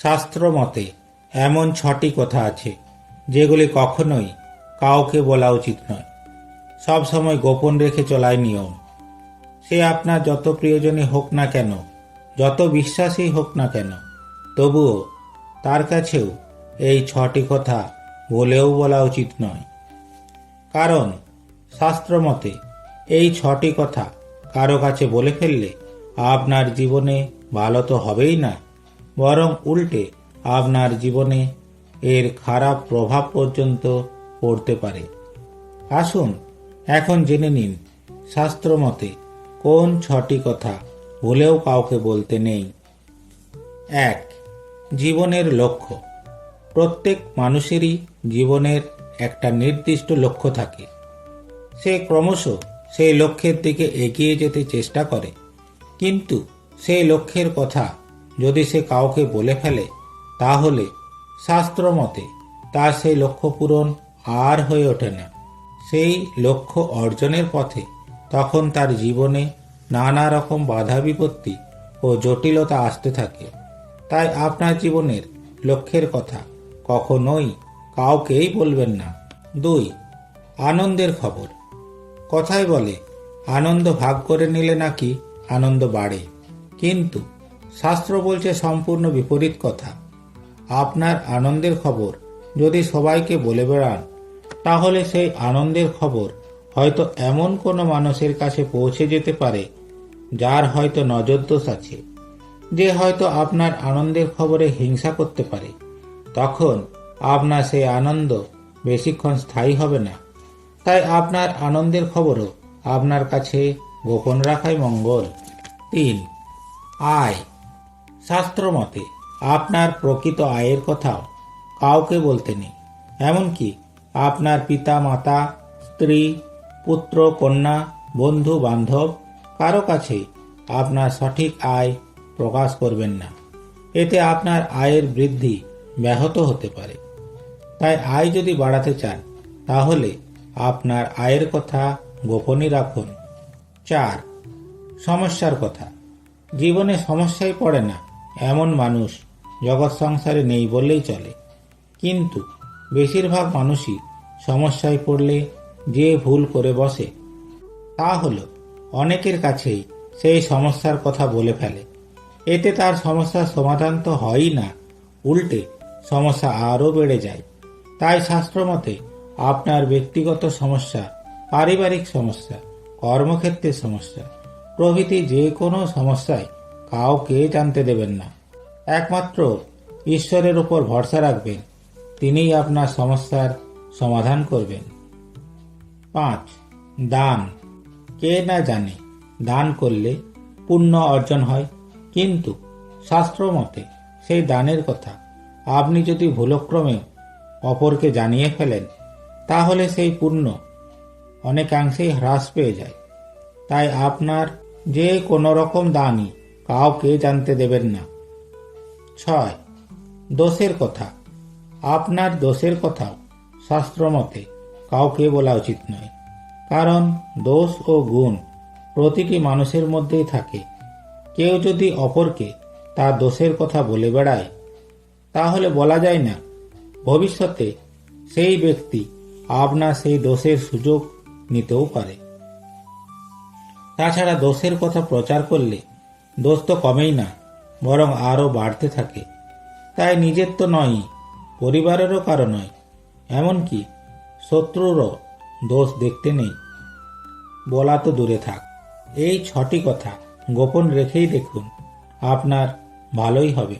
শাস্ত্র মতে এমন ছটি কথা আছে, যেগুলি কখনোই কাউকে বলা উচিত নয়। সব সময় গোপন রেখে চলাই নিয়ম। সে আপনার যত প্রিয়জনই হোক না কেন, যত বিশ্বাসী হোক না কেন, তবুও তার কাছেও এই ছটি কথা বলেও বলা উচিত নয়। কারণ শাস্ত্র মতে এই ছটি কথা কারও কাছে বলে ফেললে আপনার জীবনে ভালো তো হবেই না। বরং উল্টে আপনার জীবনে এর খারাপ প্রভাব পর্যন্ত পড়তে পারে। আসুন এখন জেনে নিন শাস্ত্র মতে কোন ছটি কথা ভুলেও কাউকে বলতে নেই। এক, জীবনের লক্ষ্য। প্রত্যেক মানুষেরই জীবনের একটা নির্দিষ্ট লক্ষ্য থাকে। সে ক্রমশ সেই লক্ষ্যের দিকে এগিয়ে যেতে চেষ্টা করে। কিন্তু সেই লক্ষ্যের কথা যদি সে কাউকে বলে ফেলে, তাহলে শাস্ত্র মতে তার সেই লক্ষ্য পূরণ আর হয়ে ওঠে না। সেই লক্ষ্য অর্জনের পথে তখন তার জীবনে নানা রকম বাধা বিপত্তি ও জটিলতা আসতে থাকে। তাই আপনার জীবনের লক্ষ্যের কথা কখনোই কাউকেই বলবেন না। দুই, আনন্দের খবর। কথায় বলে, আনন্দ ভাগ করে নিলে নাকি আনন্দ বাড়ে। কিন্তু শাস্ত্র বলছে সম্পূর্ণ বিপরীত কথা। আপনার আনন্দের খবর যদি সবাইকে বলে বেড়ান, তাহলে সেই আনন্দের খবর হয়তো এমন কোনো মানুষের কাছে পৌঁছে যেতে পারে, যার হয়তো নজরদোষ আছে। যে হয়তো আপনার আনন্দের খবরে হিংসা করতে পারে, তখন আপনার সেই আনন্দ বেশিক্ষণ স্থায়ী হবে না। তাই আপনার আনন্দের খবরও আপনার কাছে গোপন রাখাই মঙ্গল। তিন, আয়। শাস্ত্র মতে আপনার প্রকৃত আয়ের কথাও কাউকে বলতে নেই। এমনকি আপনার পিতা, মাতা, স্ত্রী, পুত্র, কন্যা, বন্ধু, বান্ধব, কারও কাছে আপনার সঠিক আয় প্রকাশ করবেন না। এতে আপনার আয়ের বৃদ্ধি ব্যাহত হতে পারে। তাই আয় যদি বাড়াতে চান, তাহলে আপনার আয়ের কথা গোপনই রাখুন। চার, সমস্যার কথা। জীবনে সমস্যায় পড়ে না। এমন মানুষ জগৎ সংসারে নেই বললেই চলে। কিন্তু বেশিরভাগ মানুষই সমস্যায় পড়লে যে ভুল করে বসে, তা হলো অনেকের কাছেই সেই সমস্যার কথা বলে ফেলে। এতে তার সমস্যার সমাধান তো হয়ই না, উল্টে সমস্যা আরও বেড়ে যায়। তাই শাস্ত্রমতে আপনার ব্যক্তিগত সমস্যা, পারিবারিক সমস্যা, কর্মক্ষেত্রের সমস্যা, প্রভৃতি যে কোনো সমস্যায় কাউকে জানতে দেবেন না। একমাত্র ঈশ্বরের উপর ভরসা রাখবেন। তিনিই আপনার সমস্যার সমাধান করবেন। পাঁচ, দান। কে না জানে, দান করলে পুণ্য অর্জন হয়, কিন্তু শাস্ত্র মতে সেই দানের কথা আপনি যদি ভুলক্রমেও অপরকে জানিয়ে ফেলেন, তাহলে সেই পুণ্য অনেকাংশেই হ্রাস পেয়ে যায়। তাই আপনার যে কোনো রকম দানই কাউকে জানতে দেবেন না। ছয়, দোষের কথা। আপনার দোষের কথাও শাস্ত্রমতে কাউকে বলা উচিত নয়। কারণ দোষ ও গুণ প্রতিটি মানুষের মধ্যেই থাকে। কেউ যদি অপরকে তার দোষের কথা বলে বেড়ায়, তাহলে বলা যায় না, ভবিষ্যতে সেই ব্যক্তি আপনার সেই দোষের সুযোগ নিতেও পারে। তাছাড়া দোষের কথা প্রচার করলে দোষ তো কমেই না, বরং আরও বাড়তে থাকে। তাই নিজের তো নয়ই পরিবারেরও কারও নয়। এমনকি শত্রুরও দোষ দেখতে নেই। বলা তো দূরে থাক। এই ছটি কথা গোপন রেখেই দেখুন, আপনার ভালোই হবে।